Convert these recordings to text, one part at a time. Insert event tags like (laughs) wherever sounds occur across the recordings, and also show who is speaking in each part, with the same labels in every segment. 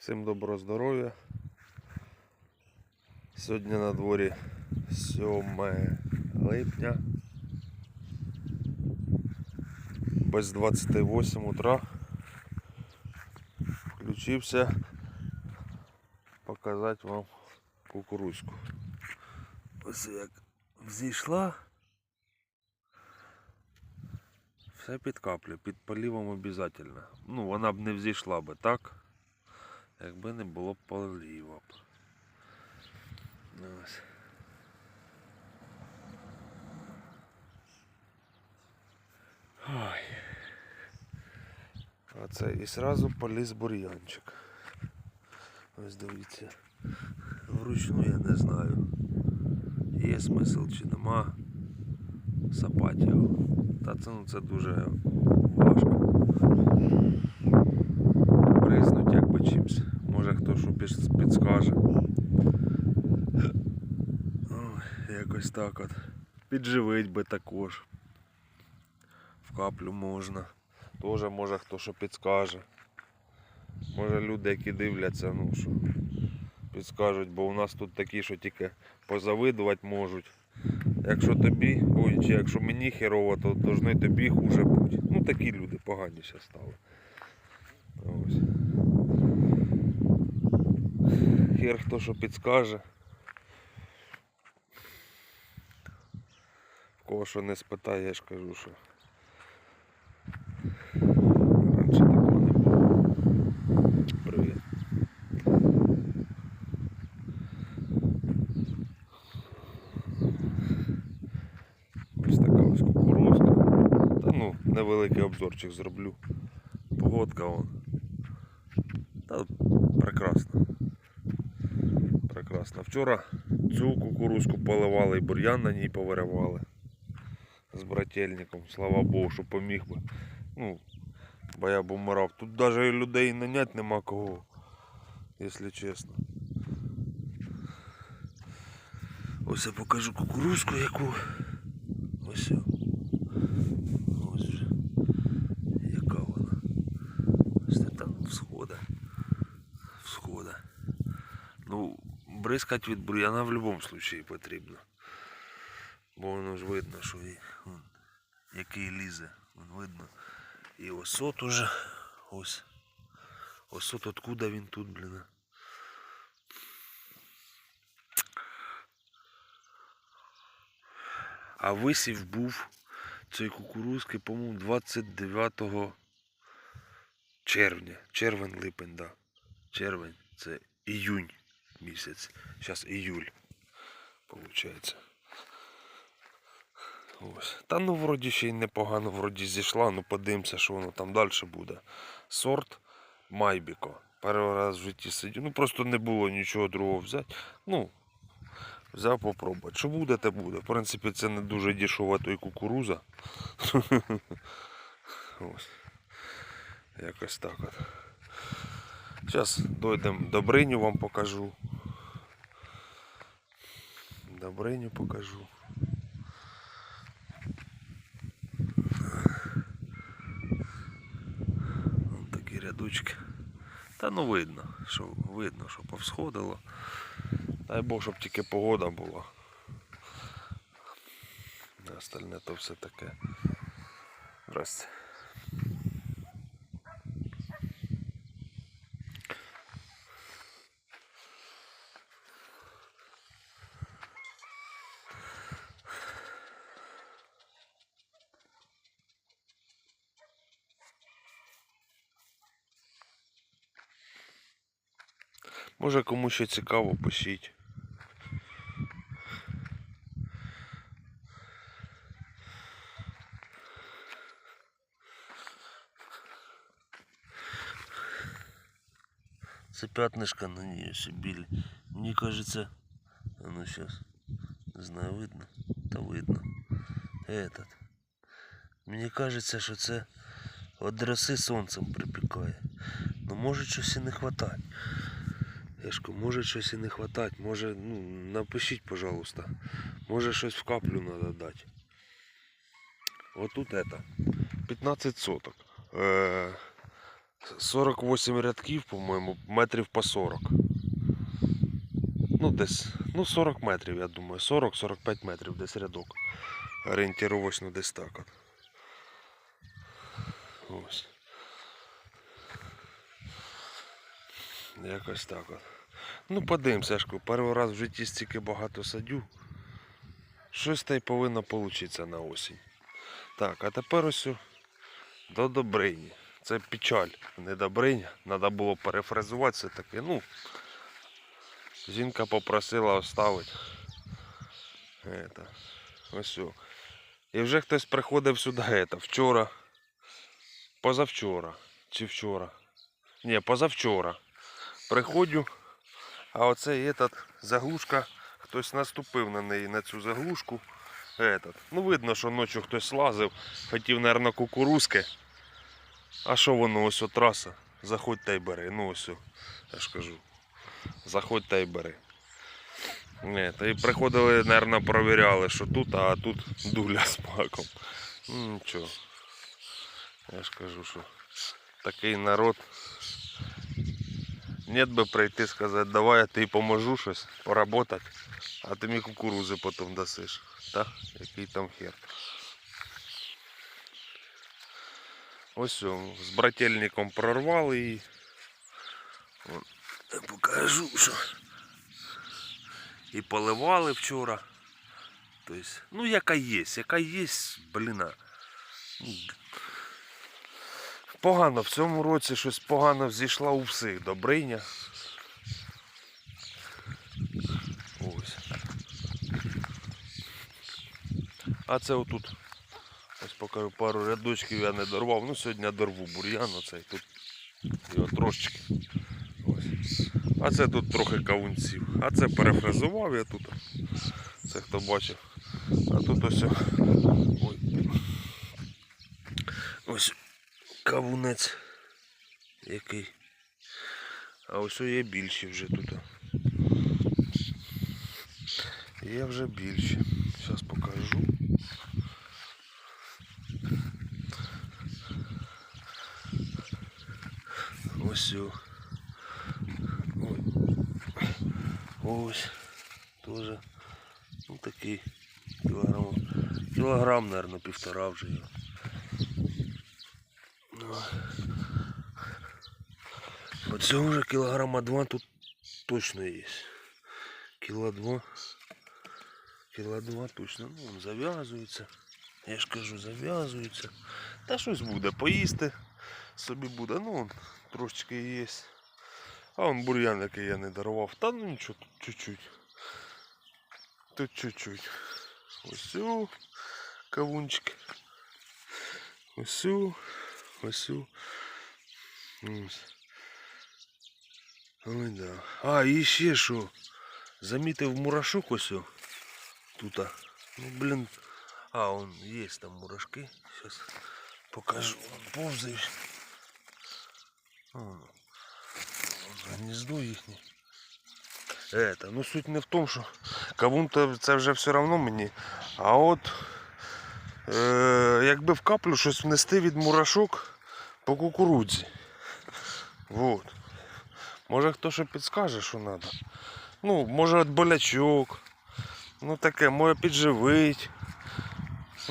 Speaker 1: Всім доброго здоров'я. Сьогодні на дворі 7 липня. Без 28 утра. Включився показати вам кукурузку. Ось як взійшла. Все під каплю, під полівом обов'язково. Ну, вона б не взійшла би так. Якби не було поліва. б. Ось. Ой. Оце і сразу поліз бур'янчик. Ось дивіться. Вручну я не знаю. Є смисл чи нема сапати його. Та це, ну, це дуже важко бризнуть якби чимсь. Може хто що піс- підскаже. Ой, так от. Підживить би також. В каплю можна. Тоже може хто що підскаже. Може люди, які дивляться, ну що підскажуть, бо у нас тут такі, що тільки позавидувати можуть. Якщо тобі, ой, чи якщо мені херово, то должны тобі хуже бути. Ну такі люди погані ще стали. Ось. Хер хто що підскаже. В кого що не спитає, я ж кажу, що. Раніше такого не було. Привіт. Ось така ось кукурузка. Та ну, невеликий обзорчик зроблю. Погодка вон. Та прекрасно. Прекрасно. Вчора цю кукурузку поливали і бур'ян на ній повиривали. З брательником, слава Богу, що поміг би. Ну, бо я б умирав. Тут навіть людей нанять нема кого, якщо чесно. Ось я покажу кукурузку яку. Ось. о. Ось вже. Яка вона. Ось це там всхода. Всхода. Ну, бризкати від бур'яна в будь-якому випадку потрібно. Бо воно ж видно, що вон, який лізе. Вон видно. І осот уже. Ось. Осот откуда він тут, блін. а? Висів був цієї кукурузки, по-моєму, 29 червня. Червень, липень, да. Червень це іюнь місяць. Зараз іюль. Получається. Ось. Та ну вроді ще й непогано вроді зійшла, ну подивимося, що воно там далі буде. Сорт Майбіко. Перший раз в житті сидів. Ну просто не було нічого другого взяти. Ну, взяв попробувати. Що буде, те буде. В принципі, це не дуже дешева той кукуруза. (laughs) Ось. Якось так от. Зараз дойдемо до бриню вам покажу. Добриню покажу. Вон такі. Та ну видно, що видно, що повсходило. Дай Бог, щоб тільки погода була. Остальне то все таке. Здрасте. Може кому ще цікаво, пишіть. Це пятнышко на ній ще білі. Мені кажется, а ну сейчас, не знаю, видно, та видно. Этот. Мені кажеться, що це від роси сонцем припікає. Ну може щось і не Яшко, може щось і не хватать, може, ну, напишіть, пожалуйста. Може щось в каплю треба дати. Вот тут это. 15 соток. Е, 48 рядків, по-моєму, метрів по 40. Ну, десь, ну 40 метрів, я думаю. 40-45 метрів десь рядок. Орієнтировочно десь так от. Ось. Якось так от. Ну, подивимося, кажу, перший раз в житті стільки багато садю. Щось та й повинно получитися на осінь. Так, а тепер ось до Добрині. Це печаль, не Добриня. Треба було перефразувати все таки. Ну, жінка попросила оставити. Это. Ось. о. І вже хтось приходив сюди это, вчора. Позавчора. Чи вчора. Ні, позавчора. Приходжу, а оцей этот, заглушка, хтось наступив на неї, на цю заглушку. Этот. Ну, видно, що ночі хтось лазив, хотів, мабуть, кукурузки. А що воно ось о, траса? Заходь та й бери. Ну ось, о, я ж кажу. Заходь та й бери. Не, та і приходили, мабуть, провіряли, що тут, а тут дуля з маком. Ну нічого. Я ж кажу, що такий народ. Нет би прийти сказати, давай я тобі поможу щось, поработати, а ти мені кукурузи потім дасиш. Та? Який там хер. Ось о, з брательником прорвали її. Вон, покажу, що. І поливали вчора. Тобто, ну яка є, яка є, блін. Погано в цьому році щось погано взійшла у всіх добриня. Ось. А це отут. Ось покажу пару рядочків я не дорвав. Ну сьогодні я дорву бур'ян оцей тут. Його трошечки. А це тут трохи кавунців. А це перефразував я тут. Це хто бачив. А тут ось. Ой. Ось кавунець який. А ось є більші вже тут. Є вже більші. Зараз покажу. Ось. Ось. Тоже. Ну такий кілограм. Кілограм, наверное, півтора вже його. Оце вже кілограма два тут точно є. Кіло два. Кіло два точно. Ну, он зав'язується. Я ж кажу, зав'язується. Та щось буде поїсти. Собі буде, ну он трошечки є. А он бур'ян, який я не дарував. Та ну нічого, тут чуть-чуть. Тут чуть-чуть. Ось о, кавунчик. Ось о, ось о. Ось. Ой, да. А, і ще що. Замітив мурашок ось о. Тут. Ну, блін. А, он є там мурашки. Сейчас покажу. Вон повзають. А, вон гніздо їхнє. Это, ну суть не в тому, що кавун-то це вже все одно мені. А от е, якби в каплю щось внести від мурашок по кукурудзі. Вот. Може хто що підскаже, що треба. Ну, може від болячок. Ну таке, може підживить.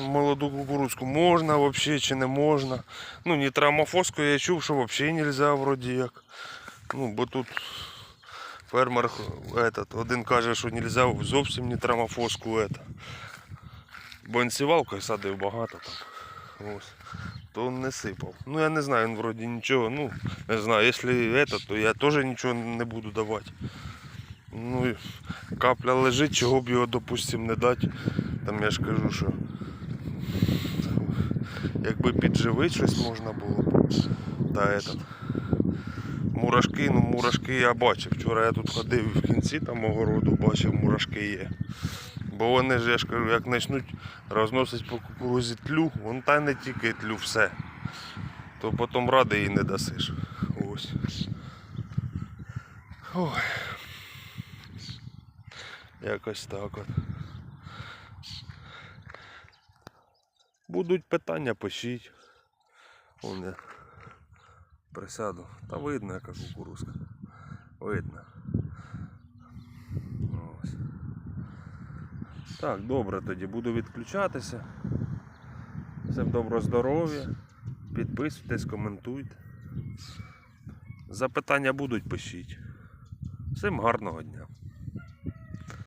Speaker 1: Молоду кукурудзку можна взагалі чи не можна. Ну, нітрамофоску я чув, що взагалі не можна вроді як. Ну, бо тут фермер этот, один каже, що не можна зовсім нітрамофоску. Это. Бо він садив багато там. Ось. То не сипав. Ну я не знаю, він вроді нічого. Ну, не знаю, якщо это, то я теж нічого не буду давати. Ну, капля лежить, чого б його, допустим, не дати. Там я ж кажу, що якби підживити щось можна було. Та этот. Мурашки, ну мурашки я бачив. Вчора я тут ходив і в кінці там огороду бачив, мурашки є. Бо вони ж, я ж кажу, як почнуть розносити по кукурузі тлю, вон та не тільки тлю, все. То потім ради їй не дасиш. Ось. Ой. Якось так от. Будуть питання, пишіть. Вон я Присяду. Та видно, яка кукурузка. Видно. Ось. Так, добре тоді, буду відключатися. Всім доброго здоров'я. Підписуйтесь, коментуйте. Запитання будуть, пишіть. Всім гарного дня.